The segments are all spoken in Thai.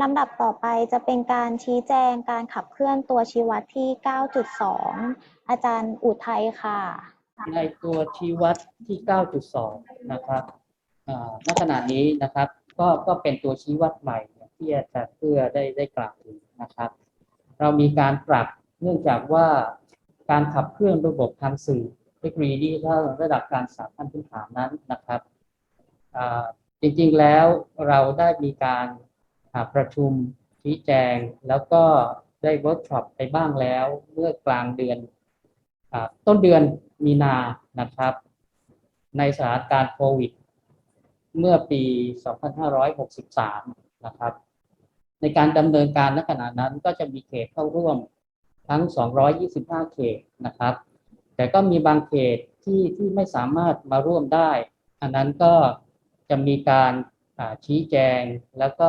ลำดับต่อไปจะเป็นการชี้แจงการขับเคลื่อนตัวชี้วัดที่ 9.2 อาจารย์อุทัยค่ะ ในตัวชี้วัดที่ 9.2 นะครับณขณะนี้นะครับ ก็ก็เป็นตัวชี้วัดใหม่ที่อาจารย์เพื่อได้ได้กล่าวถึงนะครับ เรามีการปรับเนื่องจากว่าการขับเคลื่อนระบบทางสื่อเทคโนโลยีดิจิทัลระดับการสาขั้นพื้นฐานนั้นนะครับจริงๆแล้วเราได้มีการ ประชุมชี้แจง แล้วก็ได้เวิร์กช็อปไปบ้างแล้วเมื่อกลางเดือนอต้นเดือนมีนานะครับ ในสถานการณ์โควิด เมื่อปี 2563 นะครับ ในการดำเนินการณขณะนั้นก็จะมีเขตเข้าร่วมทั้ง 225 เขตนะครับ แต่ก็มีบางเขตที่ที่ไม่สามารถมาร่วมได้ อันนั้นก็จะมีการชี้แจงแล้วก็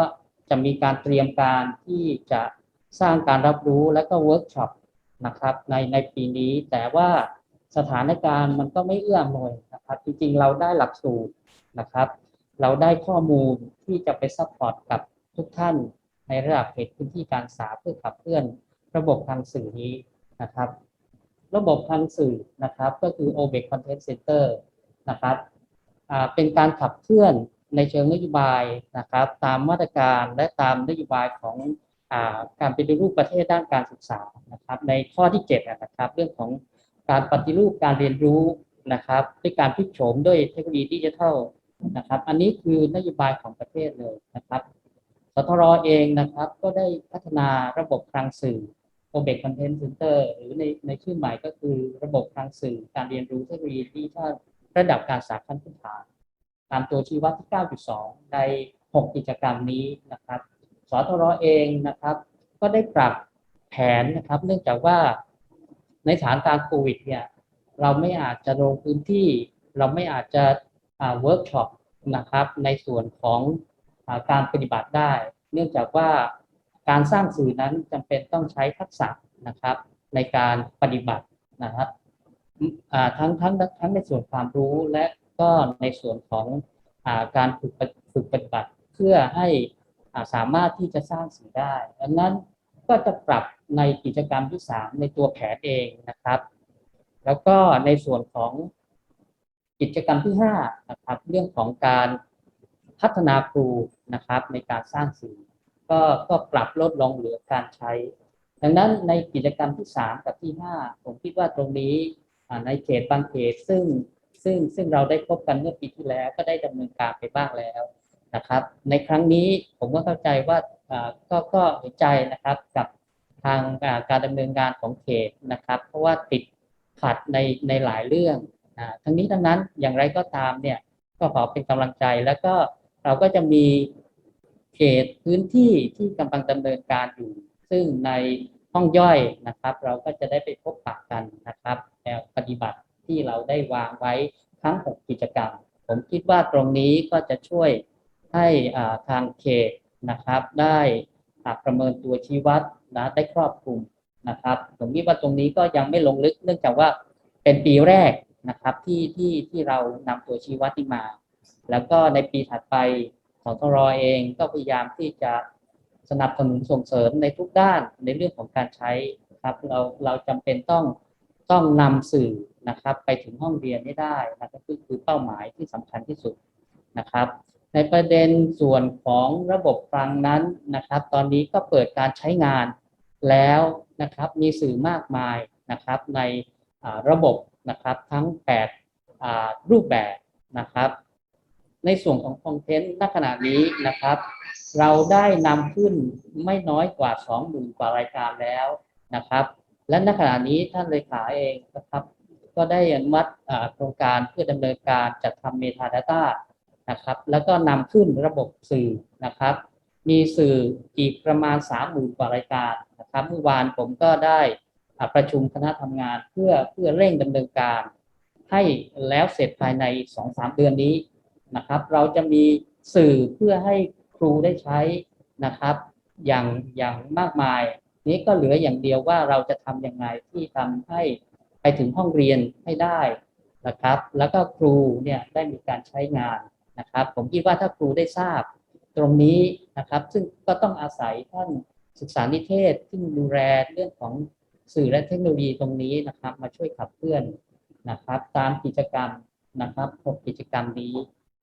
จะมีการเตรียมการที่จะสร้างการรับรู้และก็เวิร์กช็อปนะครับในในปีนี้ แต่ว่าสถานการณ์มันก็ไม่เอื้ออำนวยนะครับ จริงๆ เราได้หลักสูตรนะครับ เราได้ข้อมูลที่จะไปซัพพอร์ตกับทุกท่านในระดับเขตพื้นที่การศึกษาเพื่อขับเคลื่อนระบบทางสื่อนี้นะครับ ระบบทางสื่อนะครับก็คือ OBEC Content Center นะครับเป็นการขับเคลื่อน ในเชิงนโยบายนะครับ ตามมาตรการและตามนโยบายของอการปฏิรูปประเทศด้านการศึกษานะครับ ในข้อที่7นะครับ เรื่องของการปฏิรูปการเรียนรู้นะครับด้วยการพลิกโฉมด้วยเทคโนโลยีดิจิทัลนะครับ อันนี้คือนโยบายของประเทศเลยนะครับสทรเองนะครับก็ได้พัฒนาระบบคลังสื่อ o b e c Content Center หรือในในชื่อใหม่ก็คือระบบคลังสื่อ การเรียนรู้เทคโนโลยีดิจิทัลระดับการศึกษาขั้นพื้นฐาน ตามตัวชี้วัดที่ 9.2 ใน 6 กิจกรรมนี้นะครับสทรเองนะครับ ก็ได้ปรับแผนนะครับ เนื่องจากว่าในสถานการณ์โควิดเนี่ยเราไม่อาจจะลงพื้นที่ เราไม่อาจจะเวิร์กช็อปนะครับ ในส่วนของอาการปฏิบัติได้ เนื่องจากว่าการสร้างสื่อนั้นจำเป็นต้องใช้ทักษะนะครับ ในการปฏิบัตินะครับทั้งทั้งทั้งในส่วนความรู้และ ก็ในส่วนของอาการฝึกฝึกปฏิบัติเพื่อให้าสามารถที่จะสร้างสื่อได้ดังนั้นก็จะปรับในกิจกรรมที่ 3 ในตัวแผนเองนะครับ แล้วก็ในส่วนของกิจกรรมที่5นะครับเรื่องของการพัฒนาครูนะครับในการสร้างสื่อก็ก็ปรับลดลงเหลือการใช้ ดังนั้นในกิจกรรมที่ 3 กับที่ 5 ผมคิดว่าตรงนี้ในเขตบางเขตซึ่ง ซึ่งซึ่งเราได้พบกันเมื่อปีที่แล้วก็ได้ดำเนินการไปบ้างแล้วนะครับ ในครั้งนี้ผมก็เข้าใจว่าอ่าก็ก็เห็นใจนะครับกับทางการดำเนินงานของเขตนะครับ เพราะว่าติดขัดในในหลายเรื่องทั้งนี้ทั้งนั้นอย่างไรก็ตามเนี่ยก็ขอเป็นกำลังใจแล้วก็เราก็จะมีเขตพื้นที่ที่กำลังดำเนินการอยู่ ซึ่งในห้องย่อยนะครับ เราก็จะได้ไปพบปะกันนะครับแนวปฏิบัติ ที่เราได้วางไว้ทั้ง 6 กิจกรรม ผมคิดว่าตรงนี้ก็จะช่วยให้ทางเขตนะครับได้ประเมินตัวชี้วัดนะได้ครอบคลุมนะครับผมคิดว่าตรงนี้ก็ยังไม่ลงลึกเนื่องจากว่าเป็นปีแรกนะครับที่ที่ที่เรานำตัวชี้วัดนี้มา แล้วก็ในปีถัดไปสทรเองก็พยายามที่จะสนับสนุนส่งเสริมในทุกด้านในเรื่องของการใช้ครับเราเราจำเป็นต้องต้องนำสื่อ นะครับ ไปถึงห้องเรียนให้ได้นะครับคือคือเป้าหมายที่สำคัญที่สุดนะครับ ในประเด็นส่วนของระบบฟังนั้นนะครับ ตอนนี้ก็เปิดการใช้งานแล้วนะครับมีสื่อมากมายนะครับในระบบนะครับทั้ง 8 รูปแบบนะครับ ในส่วนของคอนเทนต์ณขณะนี้นะครับ เราได้นำขึ้นไม่น้อยกว่า 20,000 กว่ารายการแล้วนะครับ และณขณะนี้ท่านเลขาเองนะครับ ก็ได้อนุมัติโครงการเพื่อดำเนินการจัดทำ Metadata นะครับ แล้วก็นำขึ้นระบบสื่อนะครับ มีสื่ออีกประมาณ30,000กว่ารายการนะครับเมื่อวานผมก็ได้ประชุมคณะทำงานเพื่อเพื่อเร่งดำเนินการ ให้แล้วเสร็จภายใน 2-3 เดือนนี้นะครับ เราจะมีสื่อเพื่อให้ครูได้ใช้นะครับ อย่างอย่างมากมาย นี้ก็เหลืออย่างเดียวว่าเราจะทำยังไงที่ทำให้ ไปถึงห้องเรียนให้ได้นะครับ แล้วก็ครูเนี่ยได้มีการใช้งานนะครับ ผมคิดว่าถ้าครูได้ทราบตรงนี้นะครับ ซึ่งก็ต้องอาศัยท่านศึกษานิเทศซึ่งดูแลเรื่องของสื่อและเทคโนโลยีตรงนี้นะครับ มาช่วยขับเคลื่อนนะครับ ตามกิจกรรมนะครับหกกิจกรรมนี้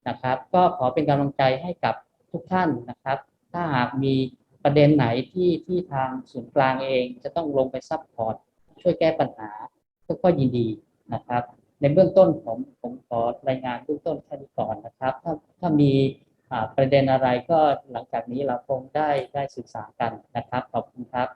นะครับ ก็ขอเป็นกำลังใจให้กับทุกท่านนะครับ ถ้าหากมีประเด็นไหนที่ที่ทางศูนย์กลางเองจะต้องลงไปซัพพอร์ตช่วยแก้ปัญหา ก็ยินดีนะครับ ในเบื้องต้นผมผมขอรายงานเบื้องต้นแค่นี้ก่อนนะครับ ถ้าถ้ามีประเด็นอะไรก็หลังจากนี้เราคงได้ได้ศึกษากันนะครับขอบคุณครับ